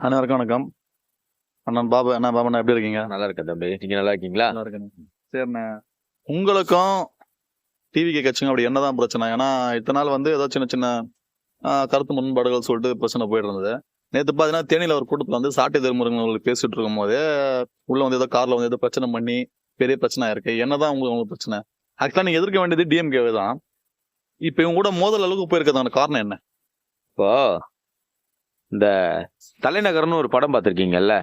அனைவருக்கும் வணக்கம். அண்ணன் பாபு அண்ணா பாபண்ணா எப்படி இருக்கீங்க? நல்லா இருக்கேன் தம்பி. நீங்க நல்லா இருக்கீங்களா? நல்லா இருக்கேன் சரிண்ணே உங்களுக்கும் டிவிக்கு கட்சிங்க அப்படி என்னதான் பிரச்சனை? ஏன்னா இத்தனை நாள் வந்து ஏதோ சின்ன சின்ன கருத்து முரண்பாடுகள் சொல்லிட்டு பிரச்சனை போயிட்டு இருந்தது. நேற்று பார்த்தீங்கன்னா தேனியில் ஒரு கூட்டத்தில் வந்து சாட்டை திருமுருகன் பேசிட்டு இருக்கும் போது உள்ள வந்து ஏதோ கார்ல வந்து ஏதோ பிரச்சனை பண்ணி பெரிய பிரச்சனை இருக்கு. என்னதான் உங்களுக்கு உங்களுக்கு பிரச்சனை? ஆக்சுவலாக நீங்க எதிர்க்க வேண்டியது டிஎம்கே தான். இப்போ இவங்க கூட மோதல் அளவுக்கு போயிருக்கிறதான காரணம் என்ன? இப்போ இந்த தலைநகர்னு ஒரு படம் பார்த்துருக்கீங்கல்ல?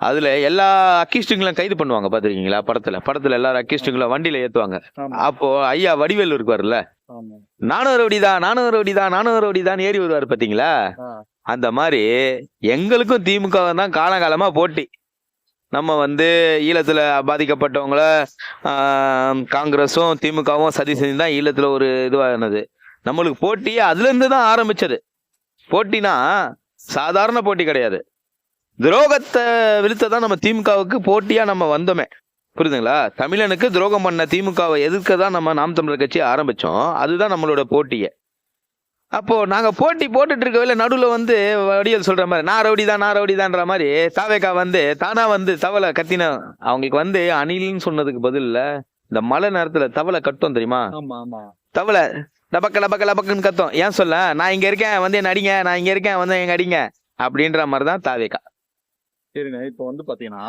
அதுல எல்லா அக்கிஸ்டுங்களும் கைது பண்ணுவாங்க பார்த்துருக்கீங்களா? படத்துல. படத்துல எல்லாரும் அக்கிஸ்டுங்களை வண்டியில ஏத்துவாங்க. அப்போ ஐயா வடிவேல் இருப்பாருல்ல? நானும் ஒரு வடிதான் நானும் ஒரு வடிதான் நானும் ஒரு வடிதான் ஏறி வருவார் பாத்தீங்களா. அந்த மாதிரி எங்களுக்கும் திமுக தான் காலகாலமா போட்டி. நம்ம வந்து ஈழத்துல பாதிக்கப்பட்டவங்கள காங்கிரஸும் திமுகவும் சதி செஞ்சு தான் ஈழத்துல ஒரு இதுவானது நம்மளுக்கு போட்டி அதுல இருந்து தான் ஆரம்பிச்சது. போட்டினா சாதாரண போட்டி கிடையாது. துரோகத்தை விழுத்த தான் நம்ம திமுகவுக்கு போட்டியா நம்ம வந்தோமே. புரியுதுங்களா? தமிழனுக்கு துரோகம் பண்ண திமுகவை எதிர்க்க தான் நம்ம நாம் தமிழர் கட்சி ஆரம்பிச்சோம். அதுதான் நம்மளோட போட்டியை. அப்போ நாங்க போட்டி போட்டுட்டு இருக்கவில்லை நடுவில் வந்து வடியல் சொல்ற மாதிரி நான் ரவுடி தான் நான் ரவுடி தான்ற மாதிரி தாவேக்கா வந்து தானா வந்து தவளை கத்தின அவங்களுக்கு வந்து அணில்னு சொன்னதுக்கு பதில்ல இந்த மழை நேரத்துல தவளை கட்டும் தெரியுமா? ஆமா ஆமா. தவளை லபக்க லபக்க லபக்குன்னு கத்தும். ஏன் சொல்ல? நான் இங்க இருக்கேன் வந்து என்ன அடிங்க நான் இங்க இருக்கேன் வந்து எங்க அடிங்க அப்படின்ற மாதிரி தான் தாவேக்கா. சரிங்க இப்போ வந்து பாத்தீங்கன்னா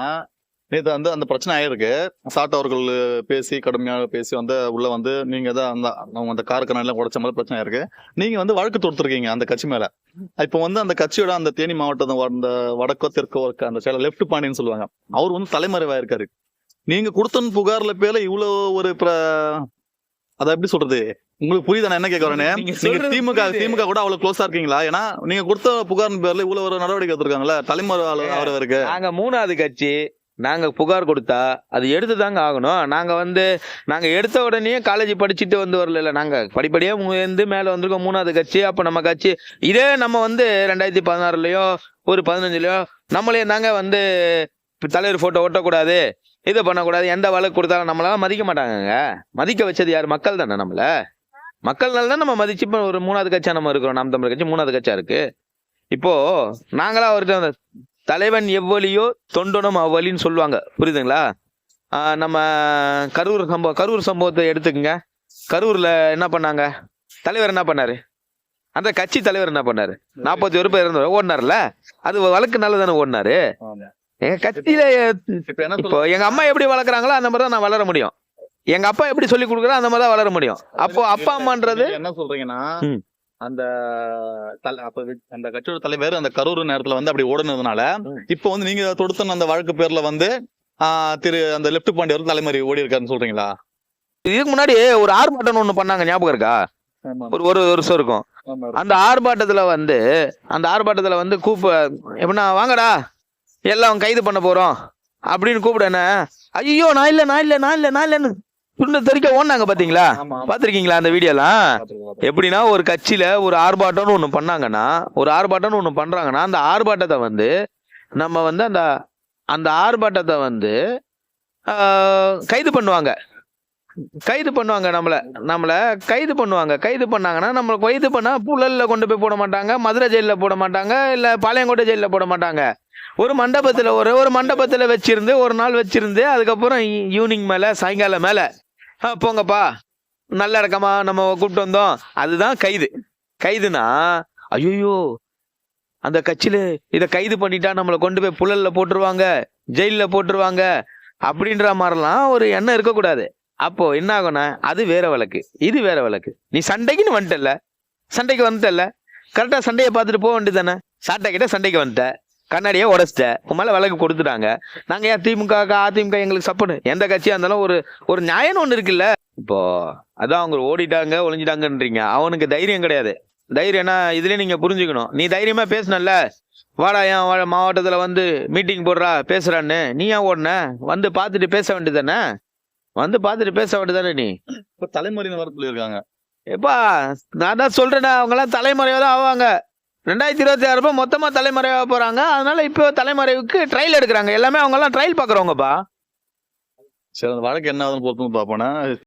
நேற்று வந்து அந்த பிரச்சனை ஆயிருக்கு. சாட் அவர்கள் பேசி கடுமையாக பேசி வந்து உள்ள வந்து நீங்க தான் அந்த அவங்க அந்த கார் கண்ணாடிலாம் உடைச்ச மாதிரி பிரச்சனை ஆயிருக்கு. நீங்க வந்து வழக்கு தொடுத்துருக்கீங்க அந்த கட்சி மேல. இப்போ வந்து அந்த கட்சியோட அந்த தேனி மாவட்டம் அந்த வடக்கோ தெற்கோ இருக்க அந்த சைடுல லெஃப்ட் பாண்டின்னு சொல்லுவாங்க. அவர் வந்து தலைமறைவா இருக்காரு. நீங்க கொடுத்த புகார்ல பேர்ல இவ்வளவு ஒரு அத எப்படி சொல்றது? உங்களுக்கு புரியுதா? என்ன கேட்க வரேன்னு? நீங்க திமுக. திமுக கூட அவ்வளவு க்ளோஸா இருக்கீங்களா? ஏன்னா நீங்க கொடுத்த புகார் பேர்ல இவ்வளவு ஒரு நடவடிக்கை எடுத்திருக்காங்கல்ல? தலைமறை அவர் இருக்கு நாங்க மூணாவது கட்சி நாங்க புகார் கொடுத்தா அது எடுத்து தாங்க ஆகணும். நாங்க வந்து நாங்க எடுத்த உடனே காலேஜ் படிச்சுட்டு வந்து வரல நாங்க படிப்படியா வந்து மேல வந்திருக்கோம் மூணாவது கட்சி. அப்ப நம்ம கட்சி இதே நம்ம வந்து ரெண்டாயிரத்தி பதினாறுலயோ ஒரு பதினஞ்சுலயோ நம்மளே தாங்க வந்து தலைவர் போட்டோ ஒட்டக்கூடாது. இதை பண்ணக்கூடாது எந்த வழக்கு கொடுத்தாலும் நம்மளால மதிக்க மாட்டாங்கங்க. மதிக்க வச்சது யார்? மக்கள் தானே நம்மள? மக்கள்னால தான் நம்ம மதிச்சு இப்போ ஒரு மூணாவது கட்சியாக நம்ம இருக்கிறோம் நாம் தமிழ் கட்சி மூணாவது கட்சியா இருக்கு. இப்போ நாங்களா அவர்கிட்ட அந்த தலைவன் எவ்வளியோ தொண்டனும் அவ்வளின்னு சொல்லுவாங்க. புரியுதுங்களா? நம்ம கரூர் சம்பவம் கரூர் சம்பவத்தை எடுத்துக்கங்க. கரூர்ல என்ன பண்ணாங்க? தலைவர் என்ன பண்ணாரு? அந்த கட்சி தலைவர் என்ன பண்ணாரு? நாற்பத்தி ஒரு பேர் இருந்தாரு ஓடினார்ல? அது வழக்கு நல்லதானே ஓடினாரு? எங்க கட்சியில இப்ப எங்க அம்மா எப்படி வளர்க்குறாங்களோ அந்த மாதிரி தான் நான் வளர முடியும். எங்க அப்பா எப்படி சொல்லி கொடுக்குறோ அந்த மாதிரி தான் வளர முடியும். அப்போ அப்பா அம்மான்றது என்ன சொல்றீங்கன்னா. அந்த தல- அப்ப அந்த கட்சியோட தலைவர் அந்த கரூர் நேரத்துல வந்து அப்படி ஓடுனதுனால. இப்போ வந்து நீங்க தொடுத்த அந்த வழக்கு பேர்ல வந்து திரு அந்த லெப்ட் பாண்டி வந்து தலைமறை ஓடி இருக்காருன்னு சொல்றீங்களா? இதுக்கு முன்னாடி ஒரு ஆர்ப்பாட்டம் ஒண்ணு பண்ணாங்க ஞாபகம் இருக்கா? ஒரு ஒரு வருஷம் இருக்கும். அந்த ஆர்ப்பாட்டத்துல வந்து அந்த ஆர்ப்பாட்டத்துல வந்து கூப்ப எப்படின்னா வாங்கடா. எல்லாம் கைது பண்ண போறோம் அப்படின்னு கூப்பிட என்ன? ஐயோ நான் இல்ல நான் இல்ல நான் இல்ல நான் இல்லன்னு துண்டு தெறிக்க ஓடினாங்க பாத்தீங்களா? பாத்திருக்கீங்களா அந்த வீடியோலாம்? எப்படின்னா ஒரு கட்சியில ஒரு ஆர்ப்பாட்டம்னு ஒண்ணு பண்ணாங்கன்னா ஒரு ஆர்ப்பாட்டம்னு ஒண்ணு பண்றாங்கன்னா அந்த ஆர்ப்பாட்டத்தை வந்து நம்ம வந்து அந்த அந்த ஆர்ப்பாட்டத்தை வந்து கைது பண்ணுவாங்க. கைது பண்ணுவாங்க நம்மள நம்மள கைது பண்ணுவாங்க. கைது பண்ணாங்கன்னா நம்மள கைது பண்ணா புழல்ல கொண்டு போய் போட மாட்டாங்க மதுரை ஜெயில போட மாட்டாங்க இல்ல பாளையங்கோட்டை ஜெயில போட மாட்டாங்க. ஒரு மண்டபத்துல ஒரு ஒரு மண்டபத்துல வச்சிருந்து ஒரு நாள் வச்சிருந்து அதுக்கப்புறம் ஈவினிங் மேல சாயங்காலம் மேல "ஆ, போங்கப்பா நல்ல இடக்கமா நம்ம கூப்பிட்டு வந்தோம். அதுதான் கைது. கைதுனா ஐயோ அந்த கட்சியில இதை கைது பண்ணிட்டா நம்மளை கொண்டு போய் புழல்ல போட்டுருவாங்க ஜெயிலில் போட்டுருவாங்க அப்படின்ற மாதிரிலாம் ஒரு எண்ணம் இருக்கக்கூடாது. அப்போ என்ன ஆகும்னா அது வேற வழக்கு. இது வேற வழக்கு. நீ சண்டைக்குன்னு வந்துட்டல சண்டைக்கு வந்துட்டல கரெக்டாக சண்டையை பார்த்துட்டு போக வேண்டியதானே சாட்டை கிட்ட சண்டைக்கு வந்துட்ட. கண்ணாடியே உடைச்சிட்ட. உன் மேலே வழக்கு கொடுத்துட்டாங்க. நாங்கள் ஏன் திமுக அதிமுக எங்களுக்கு சப்போர்ட்? எந்த கட்சியாக இருந்தாலும் ஒரு ஒரு நியாயம்னு ஒன்று இருக்குல்ல? இப்போ அதான் அவங்க ஓடிட்டாங்க ஒளிஞ்சிட்டாங்கன்றீங்க. அவனுக்கு தைரியம் கிடையாது. தைரியம்னா இதுலேயே நீங்கள் புரிஞ்சுக்கணும். நீ தைரியமாக பேசணும்ல வாடா என் வா- வந்து மீட்டிங் போடுறா பேசுகிறான்னு நீ ஏன் ஓடுன? வந்து பார்த்துட்டு பேச வேண்டியதானே வந்து பார்த்துட்டு பேச வேண்டியதானே நீ? இப்ப தலைமறைன்னு வர சொல்லியிருக்காங்க. எப்பா நான் தான் சொல்றேனே அவங்க எல்லாம் தலைமறைவா தான் ஆவாங்க. ரெண்டாயிரத்தி இருபத்தி ஆறு ரூபாய் மொத்தமா தலைமறைவா போறாங்க. அதனால இப்போ தலைமறைவுக்கு ட்ரையல் எடுக்கிறாங்க. எல்லாமே அவங்க எல்லாம் ட்ரையல் பாக்குறவங்கப்பா சரி அந்த வழக்கு என்ன ஆகுதுன்னு பொறுத்து பார்ப்போம்னா